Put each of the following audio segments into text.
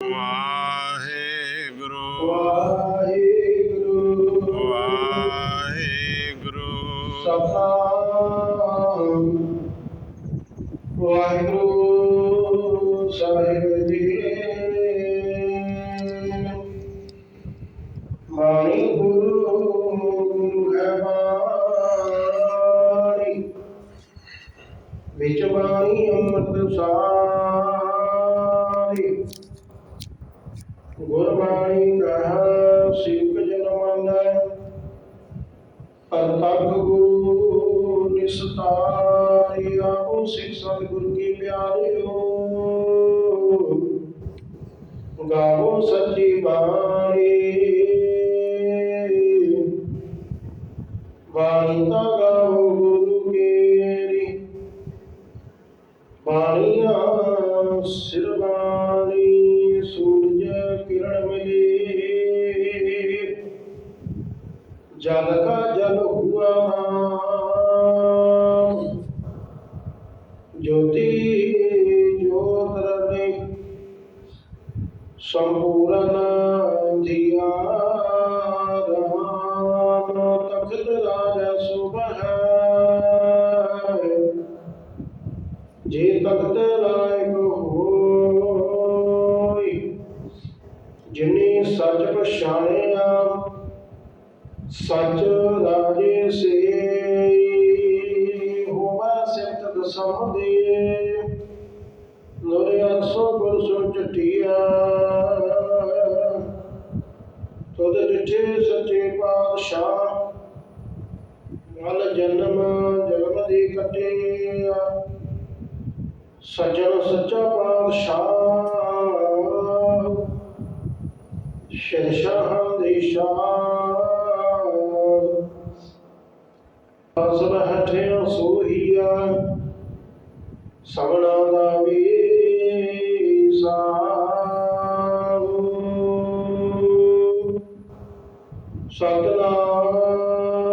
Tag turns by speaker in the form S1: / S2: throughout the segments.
S1: ਵਾਹਿਗੁਰੂ।
S2: ਗੁਰਬਾਣੀ ਕਹਾ ਸਿੱਖ ਜਨ ਮੰਨੈ। ਅਰਤਕ ਗੁਰੂ ਨਿਸਤਾਰੀ ਆਪੋ ਸਿੱਖ ਸਤਿਗੁਰ ਕੀ ਪਿਆਰਿਓ। ਗਾਵੋ ਸੱਚੀ ਬਾਣੀ। ਬਾਣੀ ਤਾਂ ਗਾਵੋ ਗੁਰੂ ਕੇਰੀ। ਬਾਣੀਆਂ ਸਿਰਵਾਨੀ جل کا جل ہوا نام جوتی جوت رنے سمپورن دیا تخت راجا صبح ہے جی تخت ਸਚ ਰਾਜੇ ਸੇ ਹੋਵਾ ਸਿਫਤ ਦਸਮ ਦੇ ਲੋਰੇ ਅਰਸੋ ਗੁਰ ਸੁਣ ਚਟਿਆ ਤੁਧ ਡਿਠੇ ਸੱਚੇ ਪਾਤਸ਼ਾਹ, ਮਲ ਜਨਮ ਜਨਮ ਦੇ ਕਟਿਆ ਸੱਜਣ ਸੱਚਾ ਪਾਤਸ਼ਾਹ ਸ਼ਹਿਨशाह ਦੇ ਸ਼ਾਹ। ਅਸਲ ਹਠਿਆ ਸੋਹੀਆ ਸਭਨਾ ਦਾ ਵੀਸਾਹੁ ਸਤਨਾਮ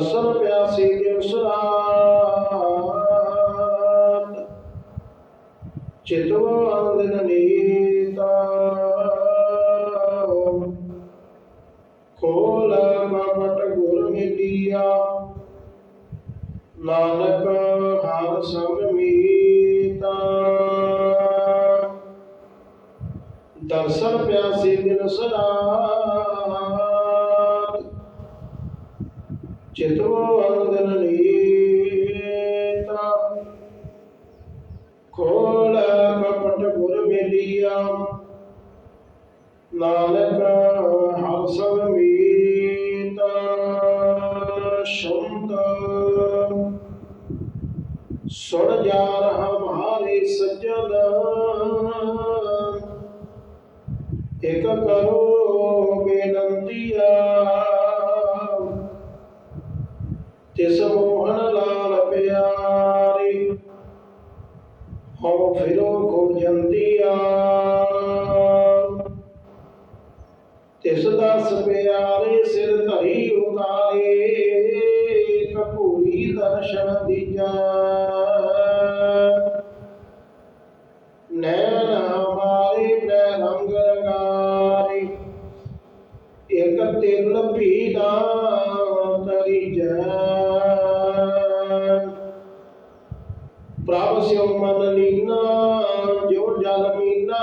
S2: ਦਰਸ਼ਨ ਪਿਆਸੀ ਦਿਵਸ ਰਾਤ ਚਿਤਵ ਅੰਦਨ ਨੀਤਾ ਖੋਲ ਕਪਟ ਗੁਰ ਮਿਲਿਆ ਨਾਨਕ ਹਰ ਸੰਗ ਮੀਤਾ। ਦਰਸ਼ਨ ਪਿਆਸੀ ਦਿਨ ਸਰਾਤ ਚਿਤਵ ਅੰਦਨ ਨੀਤਾ ਖੋਲ ਕਪਟ ਗੁਰ ਮੇਲੀਆ। ਨਾਨਕ ਹਰ ਸਭ ਮੀਤਾ ਸ਼ੰਤ। ਸੁਣ ਜਾ ਹਮਾਰੇ ਸੱਜਣ। ਇਕ ਕਰੋ ਨੈਣ ਹਮਾਰੇ ਨੈ ਰੰਗ ਰੰਗਾਰੀ ਇਕ ਤਿਲ ਪੀੜਾ ਤਰੀ ਜੈ ਪ੍ਰਭ ਸਿਉ ਮਨ ਲੀਨਾ ਜੋ ਜਲ ਮੀਨਾ,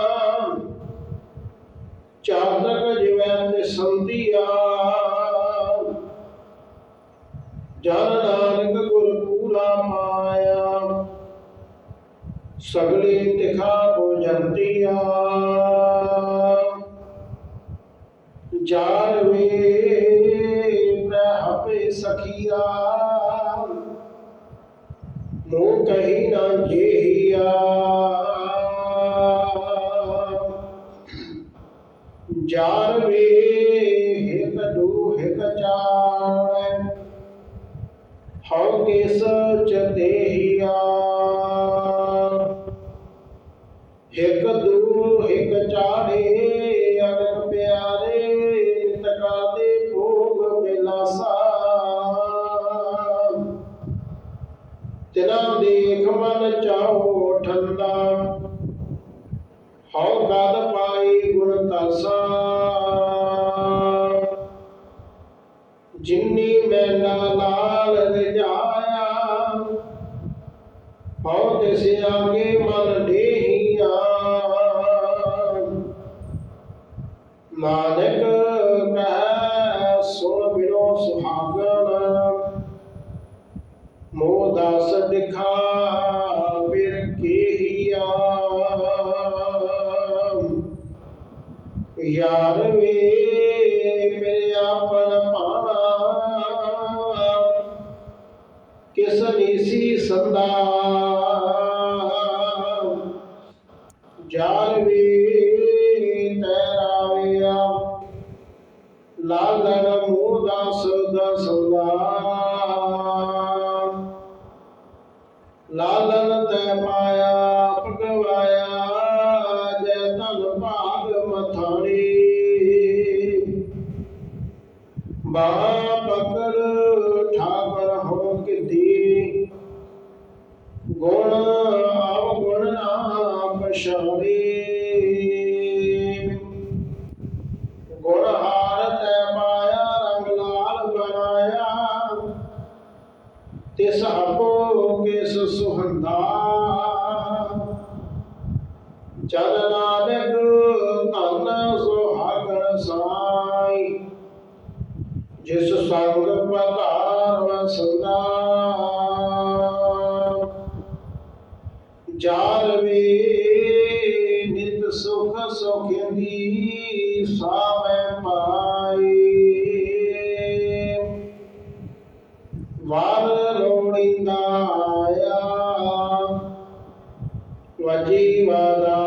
S2: ਚਾਤਕ ਜਿਵੈ ਤੇ ਸੰਤੀਆ ਜਨ ਸਗਲੇ ਤਿਖਾ ਹੋ ਜਾਰ ਵੇ ਪ੍ਰਹਪੇ ਸਖੀਆ। ਮੋ ਕਹੀ ਨਾ ਜੇਹੀਆ। ਜਾਰ ਜਿਨੀ ਮੈਨਾ ਲਾਲ ਰਜਾਇਆ ਹਉ ਤਿਸ ਆਗੇ ਮਨ ਢੇਹੀਆ। ਨਾਨਕ ਕਹਿ, ਸੁਣ ਬਿਨੋ ਸੁਹਾਗਣ, ਮੋਹ ਦਾਸ ਦਿਖਾ ਫਿਰ ਕੀਆ ਯਾਰ ਵੇ, ਮੇਰੇ ਆਪਨ ਕਿਸ ਨੀਸੀ ਸੰਦਾ। ਜਾਲ ਵੇ ਤੇਰਾ ਵਿਆ ਲਾਲਨ ਮੂਹ ਦਾਸ ਦਸਦਾ ਲਾਲਨ ਤੈ ਮਾਇਆ ਪਕਵਾਇਆ ਜੈ ਧਨ ਭਾਗ ਮਥਾਣੀ। ਬਾ ਚਲ ਨਾਨਕ ਧਨ ਸੁਹਾਗਣ ਸਾਈ, ਜਿਸ ਸੰਗ ਪਤਾਰ ਵਸਦਾ ਜਾਲ ਵੇ ਨਿਤ ਸੁਖ ਸੁਖਿੰਦੀ ਸਾਵੇਂ ਵਜੀ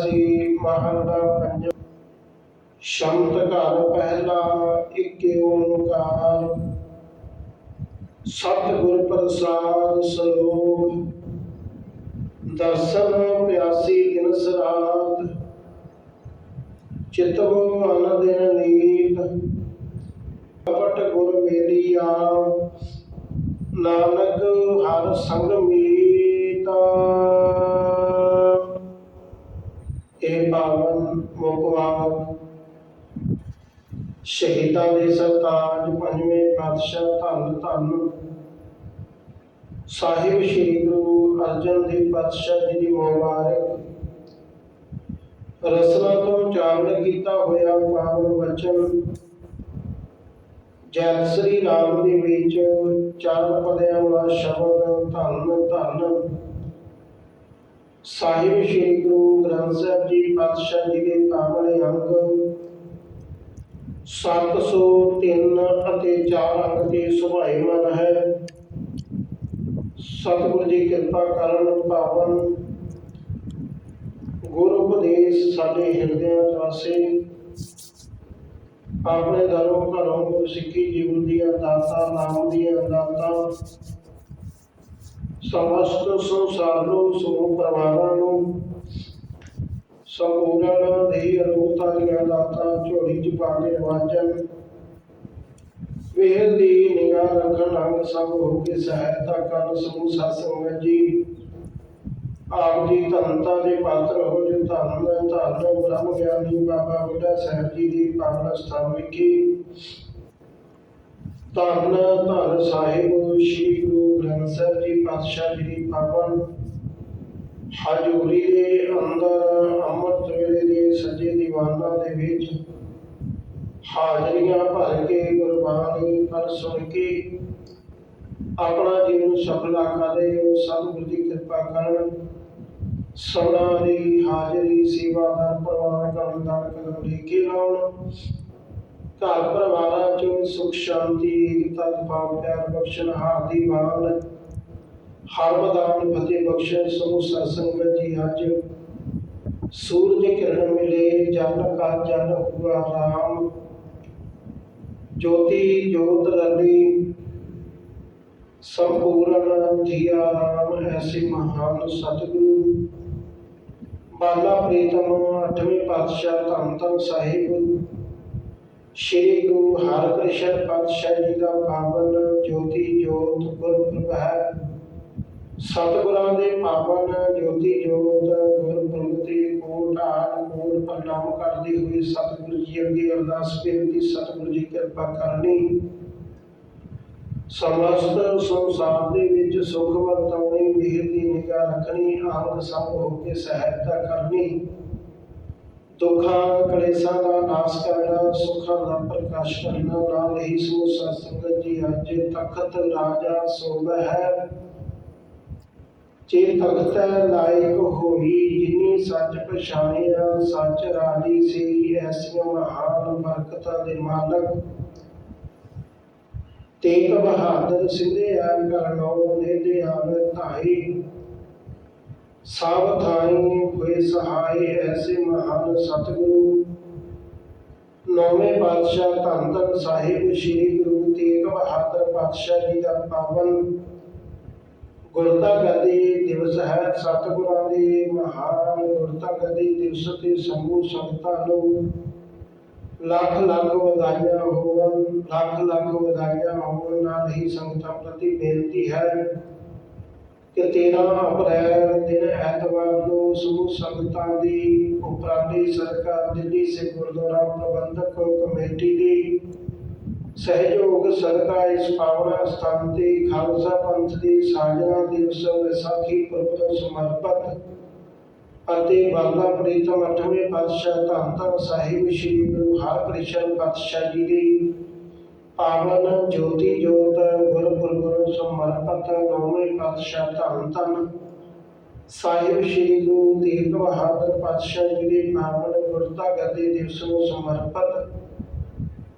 S2: ਸ੍ਰੀ ਮਹੱਲਾ ਪੰਜਵਾਂ ਸ਼ਮਤ ਘਰ ਪਹਿਲਾ ਇੱਕ ਓੰਕਾਰ। ਸਤਿਗੁਰ ਪ੍ਰਸਾਦ ਸਲੋਕ ਦਰਸ਼ਨ ਪਿਆਸੀ ਦਿਨ ਰਾਤ ਚਿਤਵ ਅਨ ਦਿਨ ਨੀਤ ਕਪਟ ਗੁਰ ਮੇਲੀਆ। ਨਾਨਕ ਹਰ ਸੰਗ ਮੀਤਾ। ਇਹ ਪਾਵਨ ਸ਼ਹੀਦਾਂ ਦੇ ਸਰਤਾਜ ਪੰਜਵੇਂ ਪਾਤਸ਼ਾਹ ਧੰਨ ਧੰਨ। ਸਾਹਿਬ ਸ੍ਰੀ ਗੁਰੂ ਅਰਜਨ ਦੇਵ ਪਾਤਸ਼ਾਹ ਜੀ ਦੀ ਮੁਬਾਰਕ ਰਸਨਾ ਤੋਂ ਉਚਾਰਨ ਕੀਤਾ ਹੋਇਆ ਪਾਵਨ ਵਚਨ। ਜੈ ਸ੍ਰੀ ਰਾਮ ਦੇ ਵਿੱਚ ਚਾਰ ਪਦਿਆਂ ਵਾਲਾ ਸ਼ਬਦ ਧੰਨ ਧੰਨ। ਸਾਹਿਬ ਸ੍ਰੀ ਗੁਰੂ ਗ੍ਰੰਥ ਸਾਹਿਬ ਜੀ ਪਾਤਸ਼ਾਹ ਜੀ ਦੇ ਪਾਵਨ ਅੰਗ 703 ਅਤੇ 4 ਅੰਕ ਦੇ ਸੁਭਾਈਮਾਨ ਹੈ। ਸਤਿਗੁਰੂ ਜੀ ਕਿਰਪਾ ਕਰਨ ਪਾਵਨ ਗੁਰ ਉਪਦੇਸ਼ ਸਾਡੇ ਹਿਰਦਿਆਂ 'ਚ ਵਸੇ ਆਪਣੇ ਦਰੋਂ ਘਰੋਂ ਸਿੱਖੀ ਜੀਵਨ ਦੀਆਂ ਦਾਤਾਂ, ਨਾਮ ਦੀਆਂ ਦਾਤਾਂ ਸਮਸਤ ਸੰਸਾਰ ਨੂੰ ਸਮੂਹ ਪਰਿਵਾਰਾਂ ਨੂੰ ਸੰਪੂਰਨ ਦੇ ਅਰੋਗਤਾ ਦੀਆਂ ਦਾਤਾਂ, ਝੋਲੀ ਚ ਪਾ ਕੇ ਨਵਾਜਨ ਵੇਲ ਦੀ ਨਿਗਾਹ ਰੱਖਣ ਅੰਗ ਸਭ ਹੋ ਕੇ ਸਹਾਇਤਾ ਕਰਨ, ਸਮੂਹ ਸਾਧ ਜੀ। ਆਪ ਜੀ ਧੰਨਤਾ ਦੇ ਪਾਤਰ ਹੋ, ਜੋ ਧੰਨ ਧੰਨ, ਬ੍ਰਹਮ ਗਿਆਨੀ ਬਾਬਾ ਬੁੱਢਾ ਸਾਹਿਬ ਜੀ ਦੀ ਪਾਵਨ ਸਥਾਨ ਵਿਖੇ ਧੰਨ ਧੰਨ ਸਾਹਿਬ, ਸ੍ਰੀ ਗੁਰੂ ਗ੍ਰੰਥ ਸਾਹਿਬ ਜੀ, ਪਾਤਸ਼ਾਹ ਜੀ ਦੀ ਪਾਵਨ ਹਜ਼ੂਰੀ ਦੇ ਅੰਦਰ, ਅੰਮ੍ਰਿਤ ਵੇਲੇ ਦੇ ਸੱਜੇ ਦੀਵਾਨਾਂ ਦੇ ਵਿੱਚ ਹਾਜ਼ਰੀਆਂ ਭਰ ਕੇ ਗੁਰਬਾਣੀ ਪਰ ਸੁਣ ਕੇ ਆਪਣਾ ਜੀਵਨ ਸਫਲਾ ਕਰੇ ਉਹ ਸਤਿਗੁਰੂ ਦੀ ਕਿਰਪਾ ਕਰਨ ਸਭਨਾਂ ਦੀ ਹਾਜ਼ਰੀ ਸੇਵਾਦਾਰ ਪ੍ਰਵਾਨ ਕਰਨ ਦਾ ਕਦਮ ਲੈ ਕੇ ਲਾਉਣ ਘਰ ਪਰਿਵਾਰਾਂ ਚ ਸੁਖ ਸ਼ਾਂਤੀ ਏਕਤਾ ਭਾਵ ਪਿਆਰ ਬਖਸ਼ਣ ਹਾਰਦੀ ਮਾਨ ਹਰ ਮਦਾਨ ਫਤਿਹ ਬਖਸ਼ਣ ਸਮੂਹ ਸਾਧ ਜੀ ਅੱਜ। ਸੂਰਜ ਕਿਰਨ ਮਿਲੇ, ਜਨ ਕਾ ਜਨ ਹੁਆ ਰਾਮ। ਜੋਤੀ ਜੋਤ ਰਲੀ, ਸੰਪੂਰਨ ਜੀਆ ਰਾਮ, ਐਸੀ ਮਹਾਨ ਸਤਿਗੁਰੂ। ਬਾਲਾ ਪ੍ਰੀਤਮ, ਅਠਵੇਂ ਪਾਤਸ਼ਾਹ ਧੰਨ ਧੰਨ ਸਾਹਿਬ। ਸ਼੍ਰੀ ਗੁਰੂ ਹਰਿਕ੍ਰਿਸ਼ਨ ਪਾਤਸ਼ਾਹ ਜੀ ਦਾ ਪਾਵਨ ਜੋਤੀ ਜੋਤ ਗੁਰਪੁਰਬ ਹੈ। ਸਤਿਗੁਰਾਂ ਦੇ ਪਾਵਨ ਜੋਤੀ ਜੋਤ ਗੁਰਪੁਰਬ ਤੇ ਕੋਟ ਕੋਟ ਪ੍ਰਣਾਮ ਕਰਦੇ ਹੋਏ ਸਤਿਗੁਰੂ ਜੀ ਅੱਗੇ ਅਰਦਾਸ ਬੇਨਤੀ, ਸਤਿਗੁਰੂ ਜੀ ਕਿਰਪਾ ਕਰਨੀ। ਸਮਸਤ ਸੰਸਾਰ ਦੇ ਵਿੱਚ ਸੁਖ ਵਰਤਾਉਣੀ ਮਿਹਰ ਦੀ ਨਿਗਾਹ ਰੱਖਣੀ ਆਨੰਦ ਸਭ ਹੋ ਕੇ ਸਹਾਇਤਾ ਕਰਨੀ। ਦੁੱਖਾਂ, ਕਲੇਸ਼ਾਂ ਦਾ ਨਾਸ਼ ਕਰਨਾ, ਸੁੱਖਾਂ ਦਾ ਪ੍ਰਕਾਸ਼ ਕਰਨਾ, ਨਾਲ ਹੀ ਸਮੂਹ ਸਾਧ ਜੀ ਅੱਜ ਤਖਤ ਰਾਜਾ ਸੋਭਾ ਹੈ। ਜੇ ਤਖਤ ਲਾਇਕ ਹੋਈ, ਜਿਨੀ ਸੱਚ ਪਛਾਣਿਆ, ਸੱਚ ਰਾਜੀ ਸੀ, ਐਸੀਆਂ ਮਹਾਨ ਬਰਕਤਾਂ ਦੇ ਮਾਲਕ। ਤੇਗ ਬਹਾਦਰ ਸਿੰਧੇ ਕਰਨੋ ਨੇ ਦੇ ਆਵੇ ਧਾਈ ਸਭ ਥਾਈ ਹੋਏ ਸਹਾਈ ਐਸੇ ਮਹਾਨ ਸਤਿਗੁਰੂ। ਨੌਵੇਂ ਪਾਤਸ਼ਾਹ ਧੰਨ ਧੰਨ ਸਾਹਿਬ ਸ੍ਰੀ ਗੁਰੂ ਤੇਗ ਬਹਾਦਰ ਪਾਤਸ਼ਾਹ ਜੀ ਦਾ ਪਾਵਨ। ਗੁਰਤਾ ਗਦੀ ਦਿਵਸ ਹੈ ਸਤਿਗੁਰਾਂ ਦੇ ਮਹਾਨ ਗੁਰਤਾ ਗਦੀ ਦਿਵਸ ਤੇ ਸਮੂਹ ਸੰਗਤਾਂ ਨੂੰ। ਲੱਖ ਲੱਖ ਵਧਾਈਆਂ ਹੋਵਨ ਲੱਖ ਲੱਖ ਵਧਾਈਆਂ ਹੋਵਨ ਨਾਲ ਹੀ ਸੰਗਤਾਂ ਪ੍ਰਤੀ ਬੇਨਤੀ ਹੈ। ਕਿ 13 ਅਪ੍ਰੈਲ ਦਿਨ ਐਤਵਾਰ ਨੂੰ ਸਮੂਹ ਸੰਗਤਾਂ ਦੀ ਉਪਰਾਲੀ ਸਰਕਾਰ ਦਿੱਲੀ ਸੇ ਗੁਰਦੁਆਰਾ ਪ੍ਰਬੰਧਕ ਕਮੇਟੀ ਦੀ ਸਹਿਯੋਗ ਸਦਕਾ ਇਸ ਪਾਵਨ ਸਥਾਨ ਤੇ ਖਾਲਸਾ ਪੰਥ ਦੀ ਸਾਜਨਾ ਦਿਵਸ ਵਿਸਾਖੀ ਪੁਰਬ ਸਮਰਪਿਤ ਅਤੇ ਬਾਬਾ ਪ੍ਰੀਤਮ ਅਠਵੇਂ ਪਾਤਸ਼ਾਹ ਧੰਨ ਧੰਨ ਸਾਹਿਬ ਸ੍ਰੀ ਗੁਰੂ ਹਰਿਕ੍ਰਿਸ਼ਨ ਪਾਤਸ਼ਾਹ ਜੀ ਦੀ ਪਾਵਨ ਜੋਤੀ ਜੋਤ ਗੁਰਪੁਰਬ ਸਮਰਪਿਤ ਨੌਵੇਂ ਪਾਤਸ਼ਾਹ ਧੰਨ ਧੰਨ। ਸਾਹਿਬ ਸ੍ਰੀ ਗੁਰੂ ਤੇਗ ਬਹਾਦਰ ਪਾਤਸ਼ਾਹ ਜੀ ਦੇ ਪਾਵਨ ਗੁਰਤਾ ਗੱਦੀ ਦਿਵਸ ਨੂੰ ਸਮਰਪਿਤ।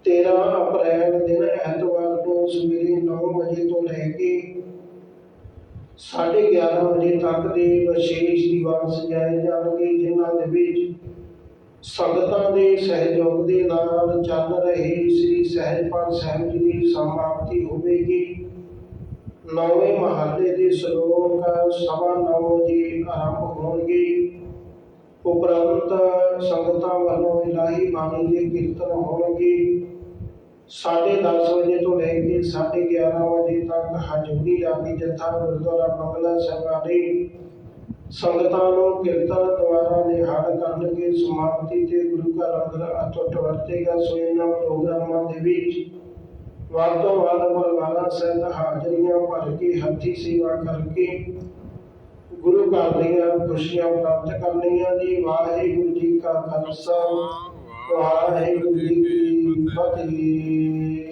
S2: 13 ਅਪ੍ਰੈਲ ਦਿਨ ਐਤਵਾਰ ਨੂੰ ਸਵੇਰੇ 9 ਵਜੇ ਤੋਂ ਲੈ ਕੇ 11:30 ਵਜੇ ਤੱਕ ਦੇ ਵਿਸ਼ੇਸ਼ ਦੀਵਾਨ ਸਜਾਏ ਜਾਣਗੇ, ਜਿਨ੍ਹਾਂ ਦੇ ਵਿੱਚ ਸੰਗਤਾਂ ਦੇ ਸਹਿਯੋਗ ਦੇ ਨਾਲ ਚੱਲ ਰਹੇ ਸ੍ਰੀ ਸਹਿਜਪਾਲ ਸਾਹਿਬ ਜੀ ਦੀ ਸਮਾਪਤੀ ਹੋਵੇਗੀ। ਨੌਵੇਂ ਮਹੱਲੇ ਦੇ ਸ਼ਲੋਕ ਸਵਾ ਨੌ ਵਜੇ ਆਰੰਭ ਹੋਣਗੇ। ਉਪਰੰਤ ਸੰਗਤਾਂ ਵੱਲੋਂ ਇਲਾਹੀ ਬਾਣੀ ਦੇ ਕੀਰਤਨ ਹੋਣਗੇ। ਸਾਢੇ ਦਸ ਵਜੇ ਤੋਂ ਲੈ ਕੇ ਸਾਢੇ 11 ਵਜੇ ਤੱਕ ਹਜੂਰੀ ਆਦਿ ਜਥਾ ਗੁਰਦੁਆਰਾ ਬੰਗਲਾ ਸਾਹਿਬ ਵਾਲੀ ਸੰਗਤਾਂ ਨੂੰ ਕੀਰਤਨ ਦੁਆਰਾ ਨਿਹਾਲ ਕਰਨਗੇ ਸਮਾਪਤੀ ਤੇ ਗੁਰੂ ਘਰ ਅੰਦਰ ਅਟੁੱਟ ਵਰਤੇਗਾ ਸੋ ਇਹਨਾਂ ਪ੍ਰੋਗਰਾਮਾਂ ਦੇ ਵਿੱਚ। ਵੱਧ ਤੋਂ ਵੱਧ ਪਰਿਵਾਰਾਂ ਸਹਿਤ ਹਾਜ਼ਰੀਆਂ ਭਰ ਕੇ ਹੱਥੀ ਸੇਵਾ ਕਰਕੇ ਗੁਰੂ ਘਰ ਦੀਆਂ ਖੁਸ਼ੀਆਂ ਪ੍ਰਾਪਤ ਕਰਨੀਆਂ ਜੀ। ਵਾਹਿਗੁਰੂ ਜੀ ਕਾ ਖਾਲਸਾ, ਵਾਹਿਗੁਰੂ ਜੀ ਕੀ ਫਤਿਹ।